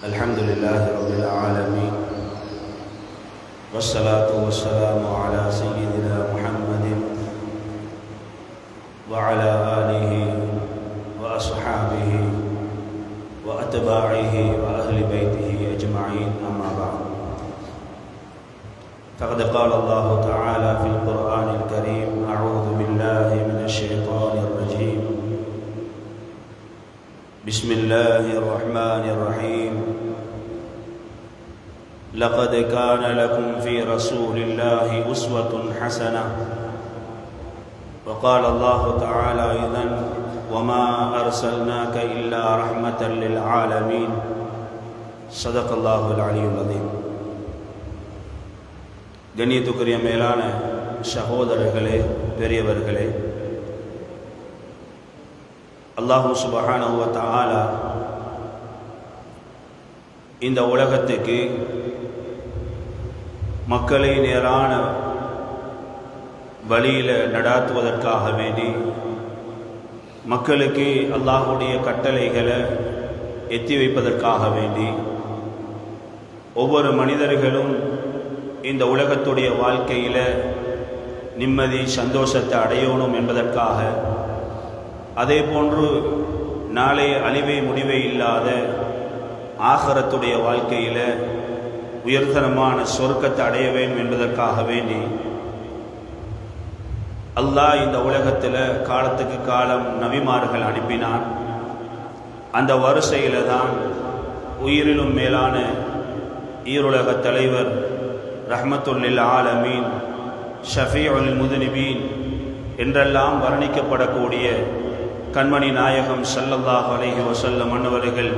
الحمد لله رب العالمين والصلاة والسلام على سيدنا محمد وعلى آله وأصحابه وأتباعه وأهل بيته أجمعين أما بعد. فقد قال الله تعالى في القرآن الكريم أعوذ بالله من الشيطان الرجيم. بسم الله الرحمن الرحيم لقد كان لكم في رسول الله أسوة حسنة وقال الله تعالى أيضا وما أرسلناك إلا رحمة للعالمين صدق الله العلي العظيم கண்ணியத்துக்குரிய மேலான சகோதரர்களே பெரியவர்களே அல்லாஹூ சுபஹானஹுவ தஆலா இந்த உலகத்துக்கு மக்களை நேரான வழியில் நடாத்துவதற்காக வேண்டி மக்களுக்கு அல்லாஹுடைய கட்டளைகளை எத்தி வைப்பதற்காக வேண்டி ஒவ்வொரு மனிதர்களும் இந்த உலகத்துடைய வாழ்க்கையில் நிம்மதி சந்தோஷத்தை அடையணும் என்பதற்காக அதே போன்று நாளை அழிவை முடிவே இல்லாத ஆகரத்துடைய வாழ்க்கையில் உயர்தனமான சொர்க்கத்தை அடைய வேண்டும் என்பதற்காக வேண்டி அல்லாஹ் இந்த உலகத்தில் காலத்துக்கு காலம் நபிமார்கள் அனுப்பினான். அந்த வரிசையில் தான் உயிரிலும் மேலான ஈருலக தலைவர் ரஹமத்துல்லில் ஆலமீன் ஷஃபீஉல் முதுனிபீன் என்றெல்லாம் வர்ணிக்கப்படக்கூடிய கண்மணி நாயகம் சல்லல்லாஹ் அலஹி வசல்ல மன்னவர்கள்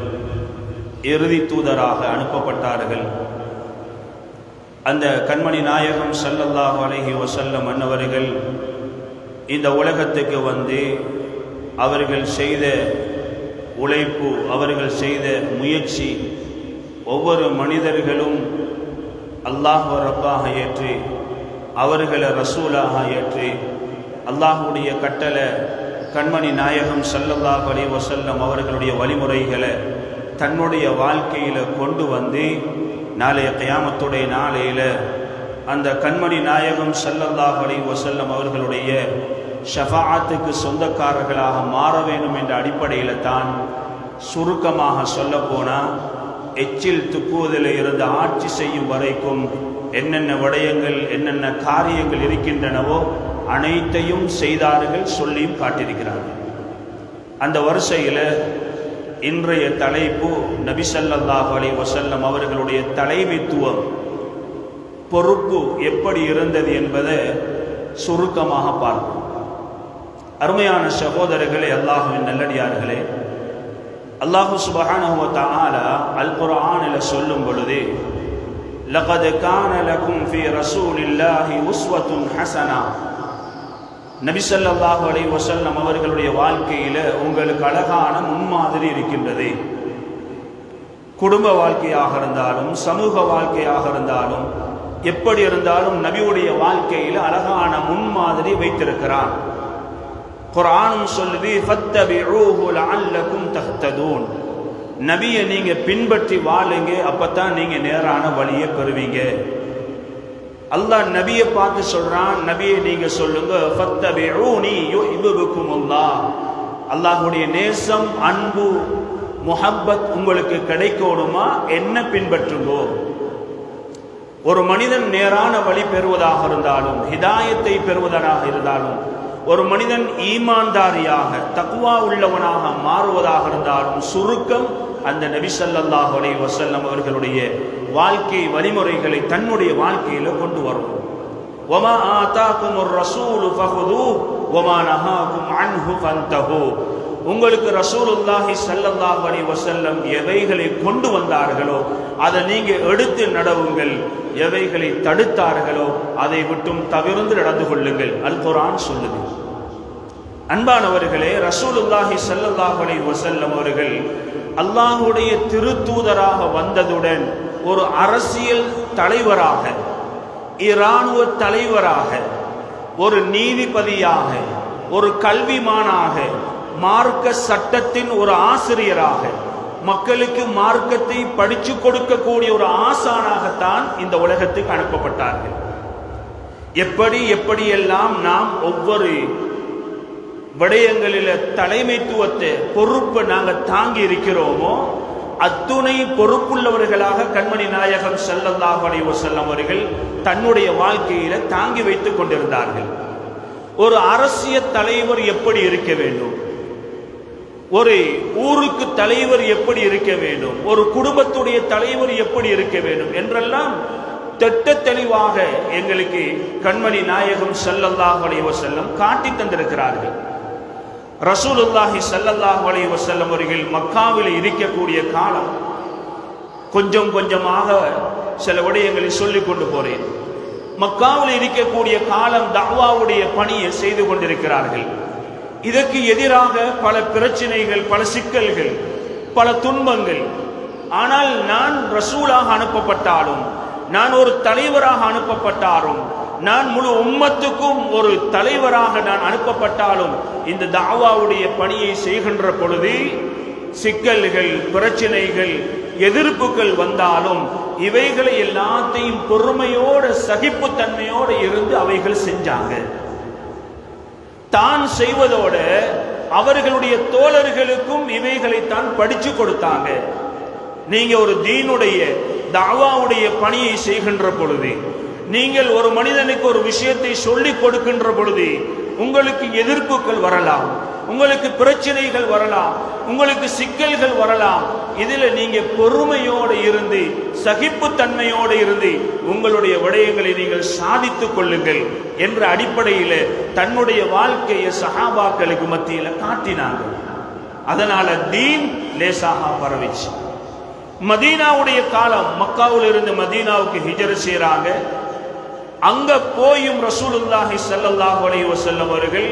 இறுதி தூதராக அனுப்பப்பட்டார்கள். அந்த கண்மணி நாயகம் சல்லல்லாஹ் அலஹி வசல்ல மன்னவர்கள் இந்த உலகத்துக்கு வந்து அவர்கள் செய்த உழைப்பு அவர்கள் செய்த முயற்சி ஒவ்வொரு மனிதர்களும் அல்லாஹ் ரப்பாக ஏற்றி அவர்களை ரசூலாக ஏற்றி அல்லாஹுடைய கட்டளை கண்மணி நாயகம் சல்லல்லாஹ் அலி வசல்லம் அவர்களுடைய வழிமுறைகளை தன்னுடைய வாழ்க்கையில் கொண்டு வந்து நாளைய கயாமத்துடைய நாளையில் அந்த கண்மணி நாயகம் சல்லல்லாஹ் அலி வசல்லம் அவர்களுடைய ஷஃபாத்துக்கு சொந்தக்காரர்களாக மாற வேண்டும் என்ற அடிப்படையில் தான் சுருக்கமாக சொல்லப்போனால் எச்சில் துப்புவதில் இருந்து ஆட்சி செய்யும் வரைக்கும் என்னென்ன விடயங்கள் என்னென்ன காரியங்கள் இருக்கின்றனவோ அனைத்தையும் செய்தார்கள் சொல்லியும் காட்டியிருக்கிறார்கள் அந்த வரிசையில் இன்றைய தலைப்பு நபிசல்லாஹ் அலி வசல்லம் அவர்களுடைய தலைமைத்துவம் பொறுப்பு எப்படி இருந்தது என்பதை சுருக்கமாக பார்ப்போம். அருமையான சகோதரர்களே அல்லாஹுவின் நல்லடியார்களே அல்லாஹு சுபஹானஹுவ தஆலா அல் குர்ஆனில் சொல்லும் பொழுது லகது கான லகும் ஃபி ரசூலில்லாஹி உஸ்வத்துன் ஹசனா நபிசல்லாஹு அலை வசல்லம் அவர்களுடைய வாழ்க்கையில் உங்களுக்கு அழகான முன்மாதிரி இருக்கின்றது. குடும்ப வாழ்க்கையாக இருந்தாலும் சமூக வாழ்க்கையாக இருந்தாலும் எப்படி இருந்தாலும் நபியுடைய வாழ்க்கையில் அழகான முன்மாதிரி வைத்திருக்கிறான். குரானும் சொல்லுது ஃபத்தபிஊஹு தஹ்ததூன். நபியை நீங்க பின்பற்றி வாழுங்க அப்பதான் நீங்க நேரான வழியை பெறுவீங்க. அல்லாஹ் நபியை பார்த்து சொல்றான் நபியை நீங்க சொல்லுங்க ஃபத்தபிஊனி அல்லா அல்லாஹ்வுடைய நேசம் அன்பு முஹப்பத் உங்களுக்கு கிடைக்கணுமா என்ன பின்பற்றுங்கோ? ஒரு மனிதன் நேரான வழி பெறுவதாக இருந்தாலும் ஹிதாயத்தை பெறுவதாக இருந்தாலும் ஒரு மனிதன் ஈமான்தாரியாக தக்குவா உள்ளவனாக மாறுவதாக இருந்தாலும் சுருக்கம் அந்த நபி சல்லாஹ் அலை வசல்லம் அவர்களுடைய வாழ்க்கை வழிமுறைகளை தன்னுடைய வாழ்க்கையில கொண்டு வரும் ஒமா ஆதாக்கும் ஒரு ரசூலு ஃபஹுது ஒமா நஹாக்கும் அன்ஹு ஃபந்தஹு. உங்களுக்கு ரசூலுல்லாஹி சல்லல்லாஹ் அலைஹி வஸல்லம் எவைகளை கொண்டு வந்தார்களோ அதை நீங்க எடுத்து நடவுங்கள். எவைகளை தடுத்தார்களோ அதை விட்டும் தவிர்ந்து நடந்து கொள்ளுங்கள். அல் குரான் சொல்லுது. அன்பானவர்களே ரசூலுல்லாஹி சல்லல்லாஹ் அலைஹி வஸல்லம் அவர்கள் அல்லாஹுடைய திருத்தூதராக வந்ததுடன் ஒரு அரசியல் தலைவராக இராணுவ தலைவராக ஒரு நீதிபதியாக ஒரு கல்விமானாக மார்க்க சட்டத்தின் ஒரு ஆசிரியராக மக்களுக்கு மார்க்கத்தை படிச்சு கொடுக்கக்கூடிய ஒரு ஆசானாகத்தான் இந்த உலகத்துக்கு அனுப்பப்பட்டார்கள். எப்படி எப்படியெல்லாம் நாம் ஒவ்வொரு விடயங்களில் தலைமைத்துவத்தை பொறுப்பை நாங்கள் தாங்கி இருக்கிறோமோ அத்துணை பொறுப்புள்ளவர்களாக கண்மணி நாயகம் ஸல்லல்லாஹு அலைஹி செல்லம் அவர்கள் தன்னுடைய வாழ்க்கையில தாங்கி வைத்துக் கொண்டிருந்தார்கள். ஒரு அரசியல் தலைவர் எப்படி இருக்க வேண்டும்? ஒரு ஊருக்கு தலைவர் எப்படி இருக்க வேண்டும்? ஒரு குடும்பத்துடைய தலைவர் எப்படி இருக்க வேண்டும்? என்றெல்லாம் திட்ட தெளிவாக எங்களுக்கு கண்மணி நாயகம் ஸல்லல்லாஹு அலைஹி செல்லம் காட்டி தந்திருக்கிறார்கள். ரசூலுல்லாஹி சல்லல்லாஹ் அலி வசல்லம் அவர்கள் மக்காவில் இருக்கக்கூடிய காலம் கொஞ்சம் கொஞ்சமாக சில விடயங்களை சொல்லிக் கொண்டு போறேன். மக்காவில் இருக்கக்கூடிய காலம் தாவாவுடைய பணியை செய்து கொண்டிருக்கிறார்கள். இதற்கு எதிராக பல பிரச்சனைகள் பல சிக்கல்கள் பல துன்பங்கள். ஆனால் நான் ரசூலாக அனுப்பப்பட்டாலும் நான் ஒரு தலைவராக அனுப்பப்பட்டாலும் நான் முழு உம்மத்துக்கும் ஒரு தலைவராக நான் அனுப்பப்பட்டாலும் இந்த தாவாவுடைய பணியை செய்கின்ற பொழுது சிக்கல்கள் பிரச்சனைகள் எதிர்ப்புகள் வந்தாலும் இவைகளை எல்லாத்தையும் பொறுமையோட சகிப்புத்தன்மையோடு இருந்து அவைகள் செஞ்சாங்க. தான் செய்வதோட அவர்களுடைய தோழர்களுக்கும் இவைகளை தான் படிச்சு கொடுத்தாங்க. நீங்க ஒரு தீனுடைய தாவாவுடைய பணியை செய்கின்ற பொழுது நீங்கள் ஒரு மனிதனுக்கு ஒரு விஷயத்தை சொல்லிக் கொடுக்கின்ற பொழுது உங்களுக்கு எதிர்ப்புகள் வரலாம் உங்களுக்கு பிரச்சனைகள் வரலாம் உங்களுக்கு சிக்கல்கள் வரலாம். இதில் நீங்க பொறுமையோடு இருந்து சகிப்புத்தன்மையோடு இருந்து உங்களுடைய விடயங்களை நீங்கள் சாதித்துக் கொள்ளுங்கள் என்ற அடிப்படையில் தன்னுடைய வாழ்க்கையை சகாபாக்களுக்கு மத்தியில் காட்டினாங்க. அதனால தீன் லேசாக பரவிச்சு. மதீனாவுடைய காலம் மக்காவில் இருந்து மதீனாவுக்கு ஹிஜர் செய்கிறாங்க அங்க போயும் ரசூலுல்லாஹி ஸல்லல்லாஹு அலைய வஸல்லம் அவர்கள்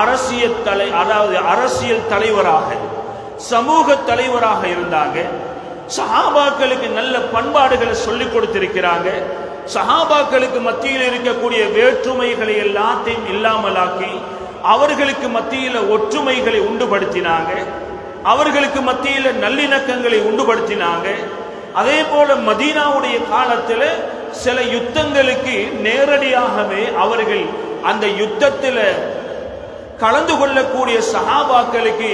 அரசியல் தலை அதாவது அரசியல் தலைவராக சமூக தலைவராக இருந்தாங்க. சஹாபாக்களுக்கு நல்ல பண்பாடுகளை சொல்லிக் கொடுத்திருக்கிறாங்க. சஹாபாக்களுக்கு மத்தியில் இருக்கக்கூடிய வேற்றுமைகளை எல்லாத்தையும் இல்லாமலாக்கி அவர்களுக்கு மத்தியில் ஒற்றுமைகளை உண்டுபடுத்தினாங்க. அவர்களுக்கு மத்தியில் நல்லிணக்கங்களை உண்டுபடுத்தினாங்க. அதே போல மதீனாவுடைய காலத்தில் சில யுத்தங்களுக்கு நேரடியாகவே அவர்கள் அந்த யுத்தத்தில் கலந்து கொள்ளக்கூடிய சஹாபாக்களுக்கு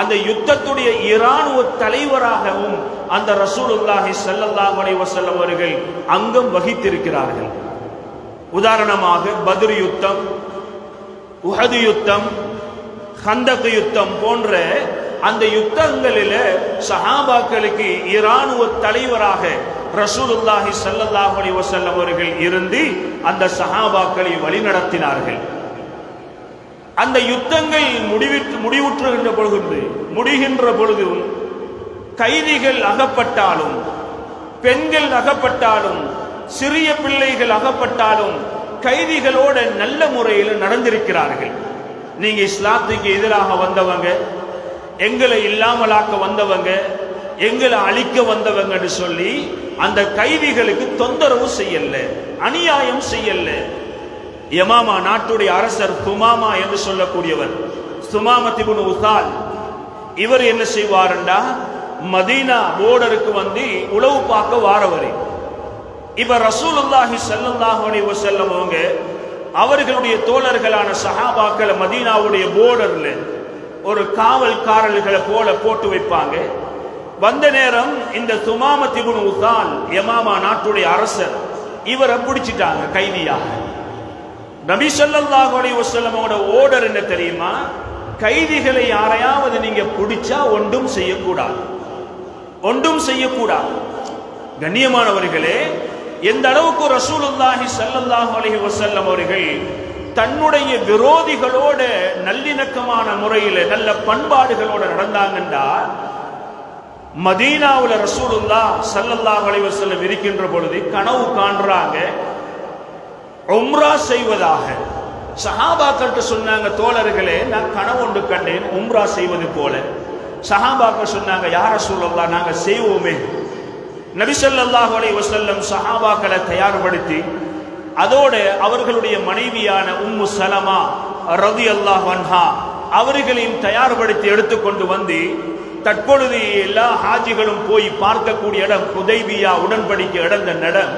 அந்த யுத்தத்துடைய இராணுவ தலைவராகவும் அந்த ரசூலுல்லாஹி ஸல்லல்லாஹு அலைஹி அவர்கள் அங்கம் வகித்திருக்கிறார்கள். உதாரணமாக பத்ர் யுத்தம் உஹது யுத்தம் ஹந்தக் யுத்தம் போன்ற அந்த யுத்தங்களில சஹாபாக்களுக்கு இராணுவ தலைவராக ரசூலுல்லாஹி ஸல்லல்லாஹு அலி வசல்லம் அவர்கள் இருந்து அந்த சஹாபாக்களை வழிநடத்தினார்கள். அந்த யுத்தங்கள் முடிவிட்டு முடிவுற்றுகின்ற பொழுது முடிகின்ற பொழுதும் கைதிகள் அகப்பட்டாலும் பெண்கள் அகப்பட்டாலும் சிறிய பிள்ளைகள் அகப்பட்டாலும் கைதிகளோட நல்ல முறையில் நடந்திருக்கிறார்கள். நீங்க இஸ்லாத்துக்கு எதிராக வந்தவங்க எங்களை இல்லாமலாக்க வந்தவங்க எங்களை அழிக்க வந்தவங்கன்னு சொல்லி அந்த கைதிகளுக்கு தொந்தரவு செய்யல அநியாயம் செய்யல. யமாமா நாட்டுடைய அரசர் துமாமா என்று சொல்லக்கூடியவர் சுமாமத்திபுன் உசால். இவர் என்ன செய்வாருண்டா? மதீனா போர்டருக்கு வந்து உளவு பார்க்க வாரவர். இப்ப ரசூலுல்லாஹி ஸல்லல்லாஹு அலைஹி வஸல்லம் அவங்க அவர்களுடைய தோழர்களான சஹாபாக்களை மதீனாவுடைய போர்டர்ல ஒரு காவல்காரர்களை போல போட்டு வைப்பாங்க. வந்த நேரம் இந்த சுமாமத்திபுன் உசால் யமாமா நாட்டுடைய அரசர் இவரை பிடிச்சிட்டாங்க கைதியாக. நபி ஸல்லல்லாஹு அலைஹி வஸல்லமோட ஓர்டர் என்ன தெரியுமா? கைதிகளை யாரையாவது நீங்க பிடிச்சா ஒன்றும் செய்யக்கூடாது. ஒன்றும் செய்யக்கூடாது. கண்ணியமானவர்களே எந்த அளவுக்கு ரசூலுல்லாஹி சல்லல்லாஹு அலைஹி வஸல்லம் அவர்கள் தன்னுடைய விரோதிகளோட நல்லிணக்கமான முறையில் நல்ல பண்பாடுகளோட நடந்தாங்கண்டா மதீனாவில் ரசூலுல்லா ஸல்லல்லாஹு அலைஹி வஸல்லம் இருக்கின்ற பொழுது கனவு காண்றாங்க. உம்ரா செய்வதாக. சஹாபாக்கள்கிட்ட சொன்னாங்க தோழர்களே நான் கனவு ஒன்று கண்டேன் உம்ரா செய்வது போல. சஹாபாக்கள் சொன்னாங்க யார சூழல்லா நாங்கள் செய்வோமே. நபி ஸல்லல்லாஹு வசல்லம் சஹாபாக்களை தயார்படுத்தி அதோட அவர்களுடைய மனைவியான உம்மு சலமா ரதி அல்லாஹ் அன்ஹா அவர்களையும் தயார்படுத்தி எடுத்துக்கொண்டு வந்து தற்பொழுது எல்லா ஹாஜிகளும் போய் பார்க்கக்கூடிய இடம் குதைபியா உடன்படிக்கை இடந்த இடம்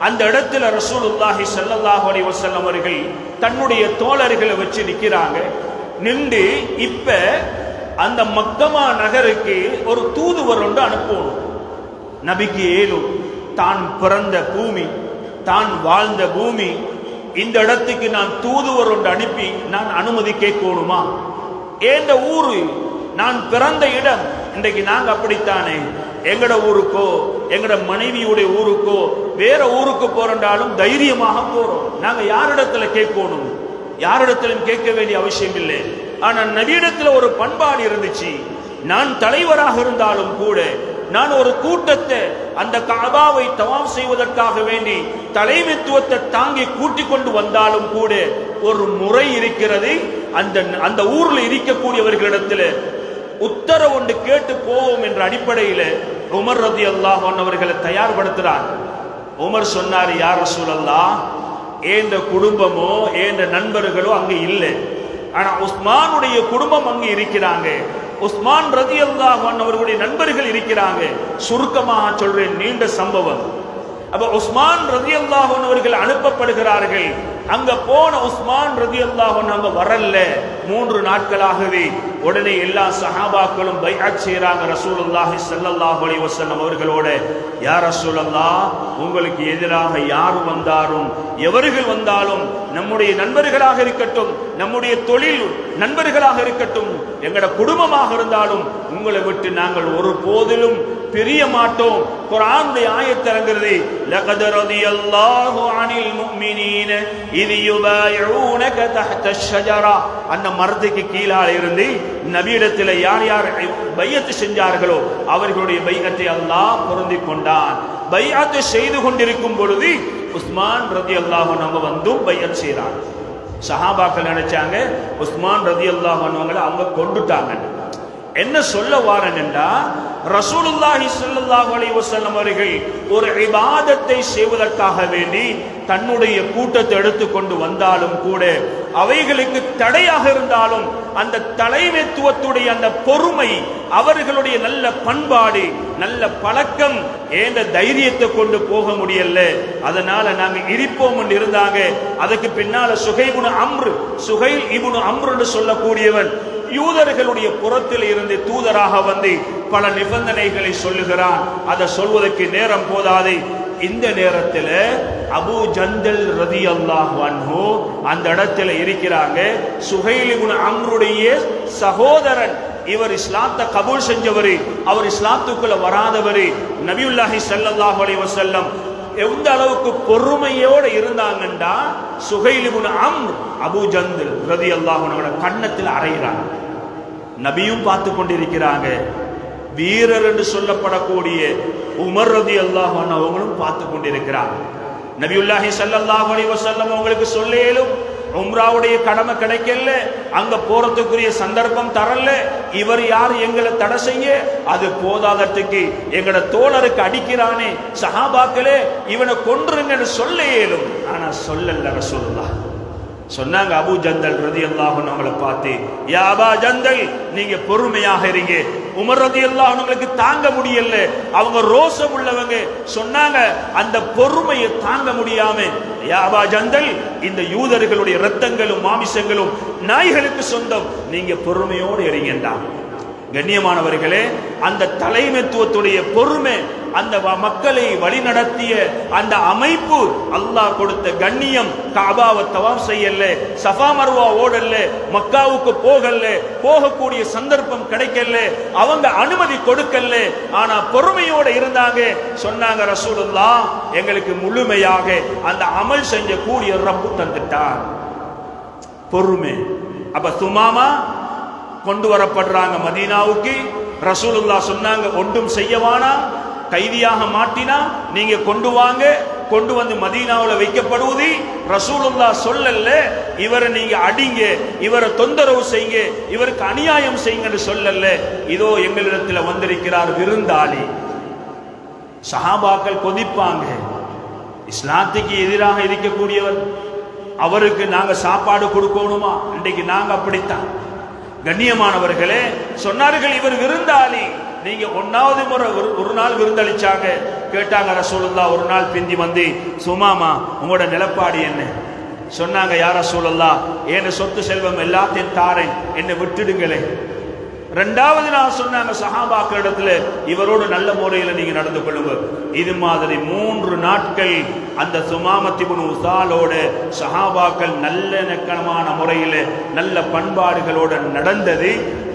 அந்த இடத்துல ரசூலுல்லாஹி சல்லாஹ் அலி வசல்லம் அவர்கள் தன்னுடைய தோழர்களை வச்சு நிற்கிறாங்க நின்று இப்ப அந்த மக்கமா நகருக்கு ஒரு தூதுவர் ஒன்று அனுப்பணும். நபிக்கு ஏலும் தான் பிறந்த பூமி தான் வாழ்ந்த பூமி இந்த இடத்துக்கு நான் தூதுவர் ஒன்று அனுப்பி நான் அனுமதி கேட்கணுமா? ஏந்த ஊரு நான் பிறந்த இடம். இன்றைக்கு நாங்கள் அப்படித்தானே? எங்கட ஊருக்கோ எங்கட மனைவியுடைய ஊருக்கோ வேற ஊருக்கு போறண்டாலும் தைரியமாக போறோம். நாங்க யாரிடத்துல கேட்கணும்? யாரிடத்திலும் கேட்க வேண்டிய அவசியம் இல்லை. ஆனால் நவீனத்தில் ஒரு பண்பாடு இருந்துச்சு. நான் தலைவராக இருந்தாலும் கூட நான் ஒரு கூட்டத்தை அந்த காபாவை தவாம் செய்வதற்காக வேண்டி தலைமைத்துவத்தை தாங்கி கூட்டிக் கொண்டு வந்தாலும் கூட ஒரு முறை இருக்கிறது அந்த அந்த ஊரில் இருக்கக்கூடியவர்களிடத்தில் உத்தரவு ஒன்று கேட்டு போவோம் என்ற அடிப்படையில் உமர் ரதி அல்லாஹ் அவர்களை தயார்படுத்துறாங்க உமர் சொன்னார் யார் சூழல்லா ஏந்த குடும்பமோ ஏந்த நண்பர்களோ அங்கே இல்லை? ஆனால் உஸ்மானுடைய குடும்பம் அங்கே இருக்கிறாங்க. உஸ்மான் ரதி அல்லாஹ் அவர்களுடைய நண்பர்கள் இருக்கிறாங்க. சுருக்கமாக சொல்றேன் நீண்ட சம்பவம். அப்ப உஸ்மான் ரதி அல்லாஹ் அவர்கள் அனுப்பப்படுகிறார்கள். அங்க போன உஸ்மான் ரதி அல்லாஹ் அங்க வரல. மூன்று நாட்களாகவே உடனே எல்லா சஹாபாக்களும் பைஅத் செய்கிறாங்க ரசூலுல்லாஹி ஸல்லல்லாஹு அலைஹி வஸல்லம் அவர்களோட யார் ரசூலல்லா உங்களுக்கு எதிராக யார் வந்தாலும் எவர்கள் வந்தாலும் நம்முடைய நண்பர்களாக இருக்கட்டும் நம்முடைய தொழில் நண்பர்களாக இருக்கட்டும் எங்கட குடும்பமாக இருந்தாலும் உங்களை விட்டு நாங்கள் ஒரு போதிலும் பிரிய மாட்டோம். குரானுடைய ஆயத் இறங்குறது லகத் ரதியல்லாஹு அனில் முஃமினீன இது யுபாயிஊனக தஹ்த ஷஜரா. அந்த மரத்துக்கு கீழால இருந்து நபியிடத்தில் யார் யார் பையத்து செஞ்சார்களோ அவர்களுடைய பையத்தை அல்லாஹ் பொருந்தி கொண்டான் பையத்து செய்து கொண்டிருக்கும் பொழுது உஸ்மான் ரதி அல்லாஹ் நம்ம வந்தும் பையத் செய்றாங்க சஹாபாக்கள் நினைச்சாங்க? உஸ்மான் ரதி அல்லாஹ் அவங்க கொண்டுட்டாங்க. என்ன சொல்ல வாரன்டா ரசூலுல்லாஹி ஸல்லல்லாஹு அலைஹி வஸல்லம் அவர்கள் ஒரு இபாதத்தை செய்வதற்காக வேண்டி தன்னுடைய கூட்டத்தை எடுத்துக்கொண்டு வந்தாலும் கூட அவைகளுக்கு தடையாக இருந்தாலும் அந்த தலைமைத்துவத்துடைய அந்த பொறுமை அவர்களுடைய நல்ல பண்பாடு நல்ல பழக்கம் ஏந்த தைரியத்தை கொண்டு போக முடியல. அதனால நாங்க இருப்போம் என்று இருந்தாங்க. அதுக்கு பின்னால சுகைபுன அம்ரு சுகைல் இபுனு அம்ருன்னு சொல்லக்கூடியவன். யூதர்களுடைய புறத்தில் இருந்து தூதராக வந்து பல நிபந்தனைகளை சொல்லுகிறான். அதை சொல்வதற்கு நேரம் போதாது. இந்த நேரத்தில் அபு ஜந்தல் ரதி அல்லாஹ் அன்ஹு அந்த இடத்துல இருக்கிறாங்க. சுகைலிபுன் அம்ருடைய சகோதரன் இவர் இஸ்லாத்தை கபூல் செஞ்சவர் அவர் இஸ்லாத்துக்குள்ள வராதவர். நபியுல்லாஹி சல்லாஹ் அலி வசல்லம் எந்த அளவுக்கு பொறுமையோடு இருந்தாங்கண்டா சுகைலிபுன் அம்ர் அபு ஜந்தில் ரதி அல்லாஹனோட கன்னத்தில் அறையிறாங்க நபியும் பார்த்து கொண்டிருக்கிறாங்க. வீரர் என்று சொல்லப்படக்கூடிய உமர் ரதி அல்லாஹன் அவங்களும் பார்த்து கொண்டிருக்கிறாங்க. நபியுல்லாஹி சல்லாஹ் அலி வசல்லம் அவங்களுக்கு சொல்லேலும் உம்ராவுடைய கடமை கிடைக்கல அங்க போறதுக்குரிய சந்தர்ப்பம் தரல இவர் யார் எங்களை தடை செய்ய அது போதாதத்துக்கு எங்கட தோழருக்கு அடிக்கிறானே சஹாபாக்களே இவனை கொன்றுங்கன்னு சொல்ல இயலும். ஆனா சொல்லல சொல்லலாம் சொன்னாங்க அபு ஜந்தல் ரதி அல்லாஹன் அவங்களை பார்த்து யா அபா ஜந்தல் நீங்க பொறுமையாக இருங்க. உமர் ரதி அல்லாஹனுங்களுக்கு தாங்க முடியல. அவங்க ரோசம் உள்ளவங்க. சொன்னாங்க அந்த பொறுமையை தாங்க முடியாம யா அபா ஜந்தல் இந்த யூதர்களுடைய ரத்தங்களும் மாமிசங்களும் நாய்களுக்கு சொந்தம். நீங்க பொறுமையோடு இருங்கண்டா கண்ணியமானவர்களே அந்த தலைமைத்துவத்துடைய பொறுமை அந்த வ- மக்களை வழிநடத்திய அந்த அமைப்பு அல்லாஹ் கொடுத்த கண்ணியம் காபாவை தவாப் செய்யல சஃபா மர்வா ஓடல்ல மக்காவுக்கு போகல போகக்கூடிய சந்தர்ப்பம் கிடைக்கல அவங்க அனுமதி கொடுக்கல ஆனா பொறுமையோட இருந்தாங்க. சொன்னாங்க ரசூலுல்லா எங்களுக்கு முழுமையாக அந்த அமல் செஞ்ச கூடிய ரப்பு தந்துட்டார். பொறுமை. அப்ப சுமாமா கொண்டு வரப்படுறாங்க மதீனாவுக்கு? ரசூலுல்லா சொன்னாங்க ஒன்றும் செய்யவானா? கைதியாக மாட்டினா நீங்க கொண்டு வாங்க கொண்டு வந்து மதீனாவில் வைக்கப்படுவது ரசூலுல்லா சொல்லல இவரை நீங்க அடிங்க இவரை தொந்தரவு செய்யுங்க இவருக்கு அநியாயம் செய்யுங்கன்னு சொல்லல இதோ எங்களிடத்தில் வந்திருக்கிறார் விருந்தாளி. சஹாபாக்கள் கொதிப்பாங்க. இஸ்லாத்துக்கு எதிராக இருக்கக்கூடியவர். அவருக்கு நாங்க சாப்பாடு கொடுக்கணுமா? இன்றைக்கு நாங்க அப்படித்தான். கண்ணியமானவர்களே சொன்னார்கள் இவர் விருந்தாளி. நீங்க ஒன்னாவது முறை ஒரு ஒரு நாள் விருந்தளிச்சாங்க. கேட்டாங்க ரசூலுல்லா ஒரு நாள் பிந்தி வந்து சுமாமா உங்களோட நிலப்பாடு என்ன? சொன்னாங்க யார சூழல்லா ஏன சொத்து செல்வம் எல்லாத்தையும் தாரேன். என்னை விட்டுடுங்களே. ரெண்டாவது நான் சொன்னாங்க சஹாபாக்கள் இடத்துல இவரோடு நல்ல முறையில் நீங்க நடந்து கொள்ளுங்க. இது மாதிரி மூன்று நாட்கள் அந்த சுமாமத்திபுன் உசாலோட சஹாபாக்கள் நல்ல நக்கணமான முறையில் நல்ல பண்பாடுகளோட நடந்தது.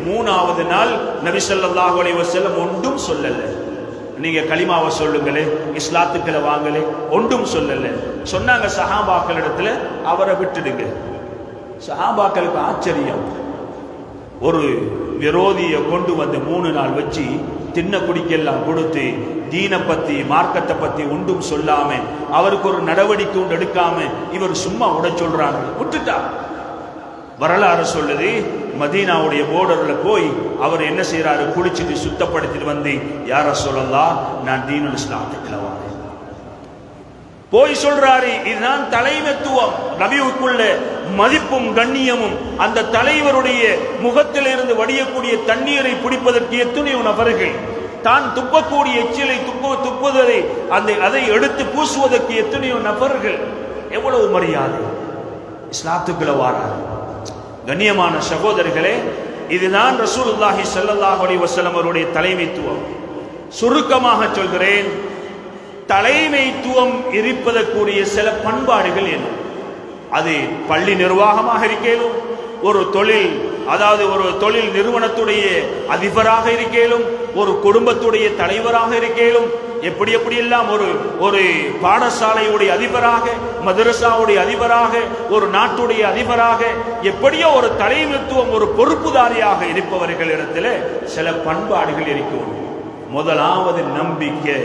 மூணாவது நாள் நபி ஸல்லல்லாஹு ஒன்றும் சொல்லல. நீங்க களிமாவை சொல்லுங்களே இஸ்லாத்துக்களை வாங்கலே ஒன்றும் சொல்லல. சொன்னாங்க சஹாபாக்கள் இடத்துல அவரை விட்டுடுங்க. சஹாபாக்களுக்கு ஆச்சரியம். ஒரு விரோதியை கொண்டு வந்து மூணு நாள் வச்சு தின்ன குடிக்கெல்லாம் கொடுத்து தீனை பற்றி மார்க்கத்தை பற்றி ஒன்றும் சொல்லாம அவருக்கு ஒரு நடவடிக்கை ஒன்று எடுக்காம இவர் சும்மா விட சொல்கிறாங்க விட்டுட்டா? வரலாறு சொல்லுது மதீனாவுடைய போர்டரில் போய் அவர் என்ன செய்கிறாரு குளிச்சுட்டு சுத்தப்படுத்திட்டு வந்து யாரை சொல்லலாம் நான் தீனுல் இஸ்லாத்துக்குள்ள வாரேன் போய் சொல்றாரு இதுதான் தலைமைத்துவம் நபிவுக்குள்ள மதிப்பும் கண்ணியமும். அந்த தலைவருடைய முகத்தில் இருந்து வடியக்கூடிய தண்ணீரை பிடிப்பதற்கு எத்தனையோ நபர்கள். தான் துப்பக்கூடிய எச்சிலை துப்ப துப்புவதை அந்த அதை எடுத்து பூசுவதற்கு எத்தனையோ நபர்கள். எவ்வளவு மரியாதை. இஸ்லாத்துக்குள்ள வாராரு கண்ணியமான சகோதரர்களே இதுதான் ரசூலுல்லாஹி சல்லாஹ் அலி வசலம் அவருடைய தலைமைத்துவம். சுருக்கமாக சொல்கிறேன் தலைமைத்துவம் இருப்பதற்குரிய சில பண்பாடுகள் என்ன? அது பள்ளி நிர்வாகமாக இருக்கேலும் ஒரு தொழில் அதாவது ஒரு தொழில் நிறுவனத்துடைய அதிபராக இருக்கேலும் ஒரு குடும்பத்துடைய தலைவராக இருக்கேலும் எப்படி எப்படியெல்லாம் ஒரு ஒரு பாடசாலையுடைய அதிபராக மதரசாவுடைய அதிபராக ஒரு நாட்டுடைய அதிபராக எப்படியோ ஒரு தலைமைத்துவம் ஒரு பொறுப்புதாரியாக இருப்பவர்களிடத்தில் சில பண்பாடுகள் இருக்கும் முதலாவது நம்பிக்கை.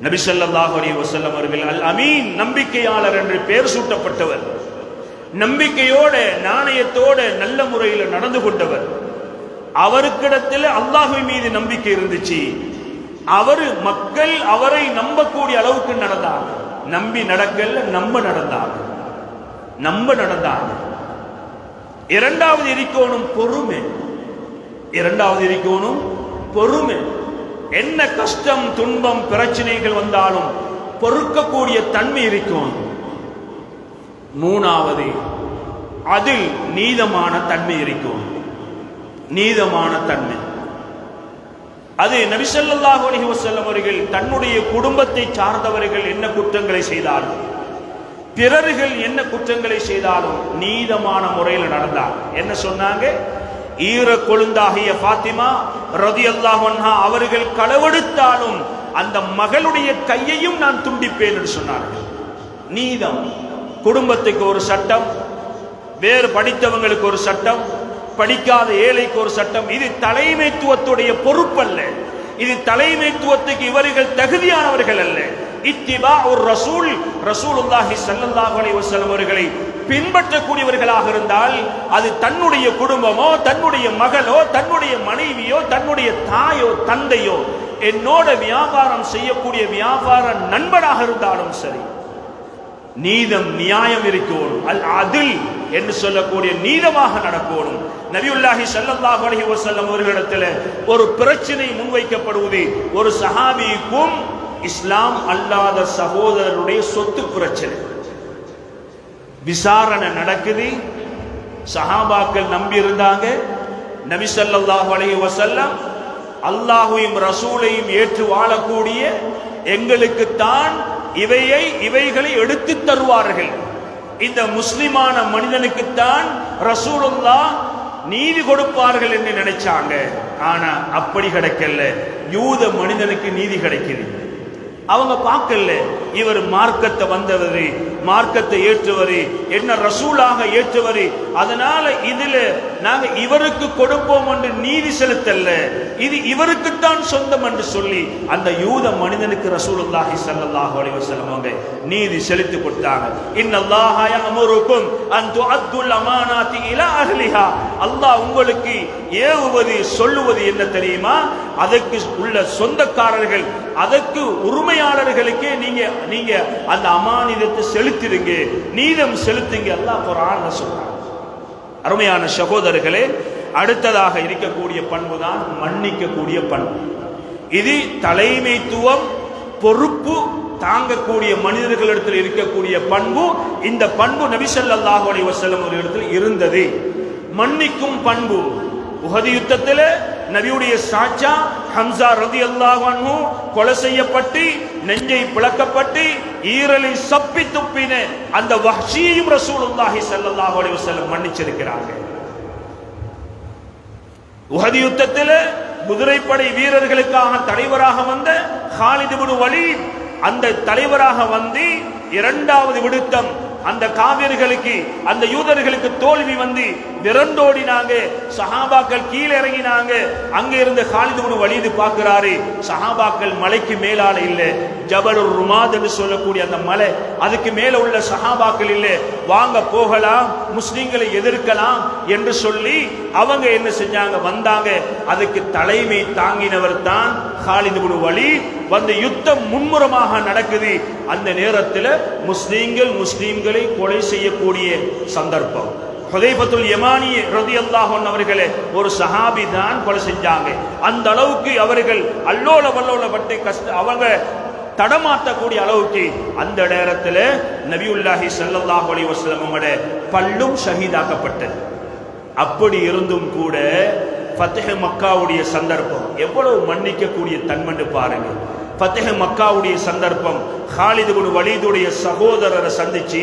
நபி ஸல்லல்லாஹு அலைஹி அவர்கள் அல் அமீன் நம்பிக்கையாளர் என்று பெயர் சூட்டப்பட்டவர். நம்பிக்கையோட நாணயத்தோட நல்ல முறையில் நடந்து கொண்டவர். அவருக்கிடத்தில் அல்லாஹு மீது நம்பிக்கை இருந்துச்சு. அவர் மக்கள் அவரை நம்பக்கூடிய அளவுக்கு நடந்தார். நம்பி நடக்கல நம்ப நடந்தார். நம்ப நடந்தார். இரண்டாவது இருக்கணும் பொறுமை. இரண்டாவது இருக்கணும் பொறுமை. என்ன கஷ்டம் துன்பம் பிரச்சனைகள் வந்தாலும் பொறுக்கக்கூடிய தன்மை இருக்கும். மூணாவது அதில் நீதமான தன்மை இருக்கும். நீதமான தன்மை. அது நபிசல்லாஹ் அலஹி வசல்லம் அவர்கள் தன்னுடைய குடும்பத்தை சார்ந்தவர்கள் என்ன குற்றங்களை செய்தாலும் பிறர்கள் என்ன குற்றங்களை செய்தாலும் நீதமான முறையில் நடந்தார். என்ன சொன்னாங்க? ஈர கொழுந்தாகிய பாத்திமா ரதியல்லாஹு அன்ஹா அவர்கள் களவெடுத்தாலும் அந்த மகளுடைய கையையும் நான் துண்டிப்பேன் என்று சொன்னார்கள். நீதம். குடும்பத்துக்கு ஒரு சட்டம் வேறு படித்தவங்களுக்கு ஒரு சட்டம் படிக்காத ஏழைக்கு ஒரு சட்டம். இது தலைமைத்துவத்துடைய பொறுப்பல்ல. இது தலைமைத்துவத்துக்கு இவர்கள் தகுதியானவர்கள் அல்ல. இத்திபா ஒரு ரசூல் ரசூலுல்லாஹி சல்லல்லாஹு அலைஹி வஸல்லம் அவர்களை பின்பற்றக்கூடியவர்களாக இருந்தால் அது தன்னுடைய குடும்பமோ தன்னுடைய மகளோ தன்னுடைய மனைவியோ தன்னுடைய தாயோ தந்தையோ என்னோட வியாபாரம் செய்யக்கூடிய வியாபார நண்பனாக இருந்தாலும் சரி நீதம் நியாயம் இருக்கணும். அல் அதில் என்று சொல்லக்கூடிய நீதமாக நடக்கணும். நபியுல்லாஹி ஸல்லல்லாஹு அலஹி வசல்லம் அவர்களிடத்தில் ஒரு பிரச்சனை முன்வைக்கப்படுவது ஒரு சஹாபிக்கும் இஸ்லாம் அல்லாத சகோதரருடைய சொத்து பிரச்சனை. விசாரணை நடக்குது. சஹாபாக்கள் நம்பி இருந்தாங்க நபிசல்லாஹ் ஸல்லல்லாஹு வசல்லம் அல்லாஹையும் அல்லாஹுவையும் ரசூலையும் ஏற்று வாழக்கூடிய எங்களுக்கு தான் இவையை இவைகளை எடுத்து தருவார்கள். இந்த முஸ்லிமான மனிதனுக்குத்தான் ரசூலுல்லா நீதி கொடுப்பார்கள் என்று நினைச்சாங்க. ஆனா அப்படி கிடைக்கல. யூத மனிதனுக்கு நீதி கிடைக்குது அவங்க பார்க்கல. இவர் மார்க்கத்தை வந்தவர் மார்க்கத்தை ஏற்றுவர் என்ன ரசூலாக ஏற்றுவர். அதனால இதுல நாங்க இவருக்கு கொடுப்போம் என்று நீதி செலுத்தல்ல. இது இவருக்குத்தான் சொந்தம் என்று சொல்லி அந்த யூத மனிதனுக்கு ரசூலுல்லாஹி ஸல்லல்லாஹு அலைஹி வஸல்லம் அவங்க நீதி செலுத்தி கொடுத்தாங்க. இன்னல்லாஹ யஅமுருக்கும் அன் துஅத்துல் அமானாத்தி இலா அஹ்லிஹா. அல்லாஹ் உங்களுக்கு ஏவுவது சொல்லுவது என்ன தெரியுமா? அதற்கு உள்ள சொந்தக்காரர்கள் அதற்கு உரிமையாளர்களுக்கே நீங்க நீங்க அந்த அமானிதத்தை செலுத்திடுங்க நீதம் செலுத்துங்க அல்லாஹ் குரான் சொல்றாங்க. அருமையான சகோதரர்களே அடுத்ததாக இருக்கக்கூடிய பண்பு தான் மன்னிக்கக்கூடிய பண்பு. இது தலைமைத்துவம் பொறுப்பு தாங்கக்கூடிய மனிதர்களிடத்தில் இருக்கக்கூடிய பண்பு. இந்த பண்பு நபிசல்லாஹு அலைஹி வஸல்லம் ஒரு இடத்தில் இருந்தது. மன்னிக்கும் பண்பு. உகதி யுத்தத்தில் நபியுடைய சாட்சா ஹம்சா ரதி அல்லாஹு கொலை செய்யப்பட்டு நெஞ்சை பிளக்கப்பட்டு ஈரலை சப்பி துப்பின அந்த வஹ்ஷியையும் ரசூலுல்லாஹி ஸல்லல்லாஹு அலைஹி வஸல்லம் மன்னிச்சிருக்கிறாங்க. உஹது யுத்தத்தில் குதிரைப்படை வீரர்களுக்காக தலைவராக வந்த ஹாலித் இப்னு வலீத் அந்த தலைவராக வந்து இரண்டாவது விடுத்தம் அந்த காவியர்களுக்கு அந்த யூதர்களுக்கு தோல்வி வந்து விரண்டோடினாங்க. சஹாபாக்கள் கீழே இறங்கினாங்க அங்கே இருந்து ஹாலித் இப்னு வலீது பார்க்கிறாரு. சஹாபாக்கள் மலைக்கு மேலால இல்லை. ஜபலுர் ருமாத் என்று சொல்லக்கூடிய அந்த மலை அதுக்கு மேல உள்ள சஹாபாக்கள் இல்லை. வாங்க போகலாம் முஸ்லீம்களை எதிர்க்கலாம் என்று சொல்லி அவங்க என்ன செஞ்சாங்க? வந்தாங்க. அதுக்கு தலைமை தாங்கினவர் தான் ஹாலித் இப்னு வழி வந்து யுத்தம் மும்முரமாக நடக்குது. அந்த நேரத்தில் முஸ்லீம்கள் முஸ்லீம்களை கொலை செய்யக்கூடிய சந்தர்ப்பம். ஹுதைபத்துல் யமானி ரதியல்லாஹு அவர்களே ஒரு சஹாபி தான் கொலை செஞ்சாங்க. அந்த அளவுக்கு அவர்கள் அல்லோல வல்லோலப்பட்டு கஷ்ட அவங்க தடமாற்றக்கூடிய அளவுக்கு அந்த நேரத்தில் நபியுல்லாஹி சல்லாஹ் அலி வஸல்லம் பல்லும் ஷஹீதாக்கப்பட்டது. அப்படி இருந்தும் கூட ஃபத்தஹ் மக்காவுடைய சந்தர்ப்பம். எவ்வளவு மன்னிக்கக்கூடிய தன்மைன்னு பாருங்க. ஃபத்தஹ் மக்காவுடைய சந்தர்ப்பம். ஹாலிது குனு வலீதுடைய சகோதரரை சந்திச்சு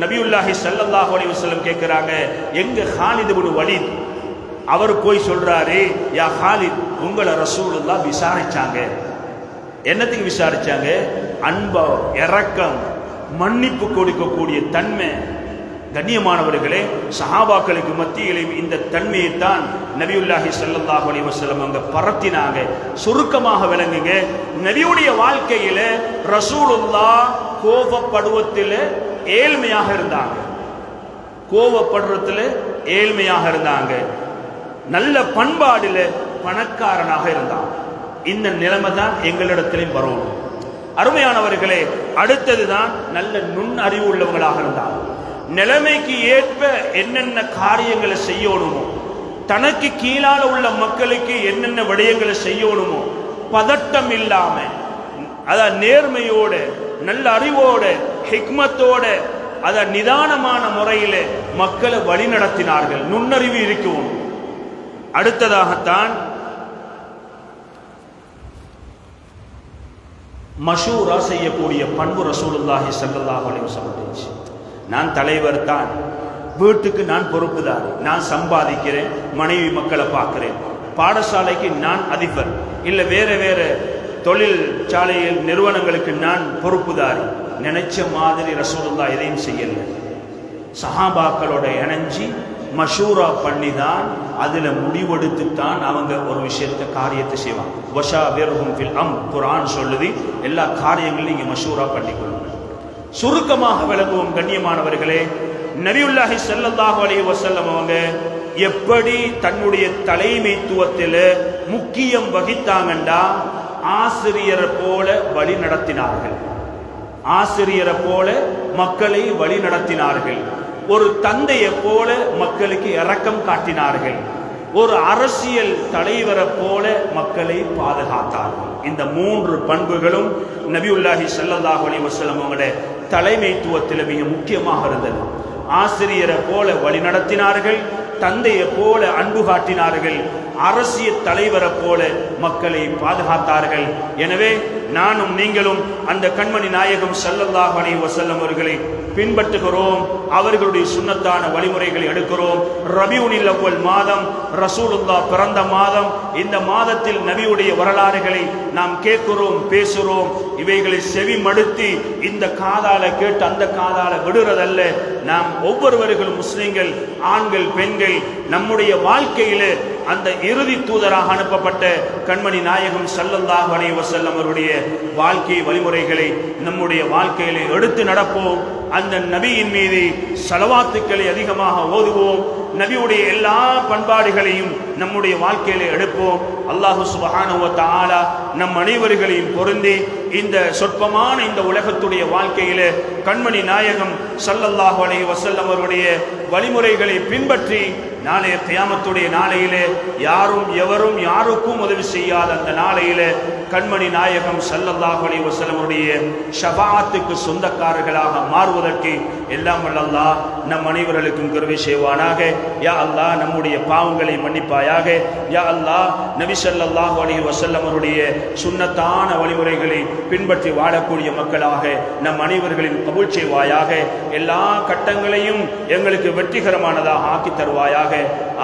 நபியுல்லாஹி சல்லல்லாஹ் அலைஹி கேட்குறாங்க எங்க ஹாலிது குனு வலீத்? அவர் போய் சொல்றாரு யா ஹாலித் உங்களை ரசூலுல்லா விசாரிச்சாங்க. என்னத்துக்கு விசாரிச்சாங்க? அன்பம் இறக்கம் மன்னிப்பு கொடுக்கக்கூடிய தன்மை. கண்ணியமானவர்களே சஹாபாக்களுக்கு மத்தியிலையும் இந்த தன்மையை தான் நபியுல்லாஹி ஸல்லல்லாஹு அலி வசலம் அங்க பரத்தினாங்க. சுருக்கமாக விளங்குங்க நபியுடைய வாழ்க்கையில ரசூலுல்லாஹ் கோபப்படுவத்தில் ஏழ்மையாக இருந்தாங்க. கோபப்படுறதுல ஏழ்மையாக இருந்தாங்க. நல்ல பண்பாடுல பணக்காரனாக இருந்தான். இந்த நிலைமை தான் எங்களிடத்திலையும் வரும். அருமையானவர்களே அடுத்தது தான் நல்ல நுண் அறிவு உள்ளவங்களாக இருந்தாங்க. நிலைமைக்கு ஏற்ப என்னென்ன காரியங்களை செய்யணுமோ தனக்கு கீழால உள்ள மக்களுக்கு என்னென்ன விடயங்களை செய்யணுமோ பதட்டம் இல்லாம அதான் நேர்மையோட நல்ல அறிவோட ஹிக்மத்தோட அத நிதானமான முறையில் மக்களை வழிநடத்தினார்கள் நுண்ணறிவு இருக்கும் அடுத்ததாகத்தான் மஷூரா செய்யக்கூடிய பண்பு ரசூலுல்லாஹி சல்லாஹ் அலைஹி நான் தலைவர் தான். வீட்டுக்கு நான் பொறுப்புதாரி. நான் சம்பாதிக்கிறேன். மனைவி மக்களை பார்க்கிறேன். பாடசாலைக்கு நான் அதிபர். இல்லை வேறு வேறு தொழில் சாலையில் நிறுவனங்களுக்கு நான் பொறுப்புதாரி. நினைச்ச மாதிரி ரசூலுல்லா எதையும் செய்யல. சஹாபாக்களோட இணைஞ்சி மஷூரா பண்ணி தான் அதில் முடிவெடுத்து தான் அவங்க ஒரு விஷயத்தை காரியத்தை செய்வாங்க. வஷா வேறுகும் ஃபில் அம் குரான் சொல்லுது எல்லா காரியங்களையும் நீங்கள் மஷூரா பண்ணிக்கணும். சுருக்கமாக விளங்குவோம் கண்ணியமானவர்களே. நபியுல்லாஹி ஸல்லல்லாஹு அலைஹி வசல்லம் அவங்க எப்படி தன்னுடைய தலைமைத்துவத்தில் முக்கியம் வகித்தாங்கண்டா? ஆசிரியரை போல வழி நடத்தினார்கள். ஆசிரியரை போல மக்களை வழி நடத்தினார்கள். ஒரு தந்தையை போல மக்களுக்கு இரக்கம் காட்டினார்கள். ஒரு அரசியல் தலைவரை போல மக்களை பாதுகாத்தார்கள். இந்த மூன்று பண்புகளும் நபியுல்லாஹி சல்லாஹ் அலி வசலம் அவங்களோட தலைமைத்துவத்தில் மிக முக்கியமாக இருந்தது. ஆசிரியரை போல வழி நடத்தினார்கள் தந்தையை போல அன்பு காட்டினார்கள் அரசியல் தலைவரை போல மக்களை பாதுகாத்தார்கள். எனவே நானும் நீங்களும் அந்த கண்மணி நாயகம் ஸல்லல்லாஹு அலி வசல்லம் அவர்களை பின்பற்றுகிறோம். அவர்களுடைய சுன்னத்தான வழிமுறைகளை எடுக்கிறோம். ரபியுனில் அவ்வள் மாதம் ரசூலுல்லா பிறந்த மாதம் இந்த மாதத்தில் நபியுடைய வரலாறுகளை நாம் கேட்கிறோம் பேசுகிறோம். இவைகளை செவி மடுத்தி இந்த காதால கேட்டு அந்த காதால விடுறதல்ல. நாம் ஒவ்வொருவர்களும் முஸ்லிம்கள் ஆண்கள் பெண்கள் நம்முடைய வாழ்க்கையில அந்த இறுதி தூதராக அனுப்பப்பட்ட கண்மணி நாயகம் ஸல்லல்லாஹு அலைஹி வஸல்லம் அவருடைய வாழ்க்கை வழிமுறைகளை நம்முடைய வாழ்க்கையில எடுத்து நடப்போம். அந்த நபியின் மீது செலவாத்துக்களை அதிகமாக ஓதுவோம். நபியுடைய எல்லா பண்பாடுகளையும் நம்முடைய வாழ்க்கையில எடுப்போம். அல்லாஹு சுபஹானஹு வ நம் அனைவர்களையும் பொருந்தி இந்த சொற்பமான இந்த உலகத்துடைய வாழ்க்கையில கண்மணி நாயகம் சல்லல்லாஹு அலைஹி வசல்லம் அவருடைய வழிமுறைகளை பின்பற்றி நாளைய தியாமத்துடைய நாளையிலே யாரும் எவரும் யாருக்கும் உதவி செய்யாத அந்த நாளையிலே கண்மணி நாயகம் சல்லல்லாஹு அலைஹி வஸல்லம் அவருடைய சொந்தக்காரர்களாக சொந்தக்காரர்களாக மாறுவதற்கு எல்லாம் வல்ல அல்லாஹ் நம் அனைவர்களுக்கும் கருவி செய்வானாக. யா அல்லாஹ் நம்முடைய பாவங்களை மன்னிப்பாயாக. யா அல்லாஹ் நபிசல்லாஹ் அலி அலைஹி வஸல்லம் அவருடைய சுன்னத்தான வழிமுறைகளை பின்பற்றி வாழக்கூடிய மக்களாக நம் அனைவர்களின் கபூல் செய்வாயாக. எல்லா கட்டங்களையும் எங்களுக்கு வெற்றிகரமானதாக ஆக்கி தருவாயாக.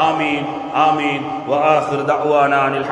ஆமீன் ஆமீன். வாஹிர் ஆஹிர் தஅவானா அனில்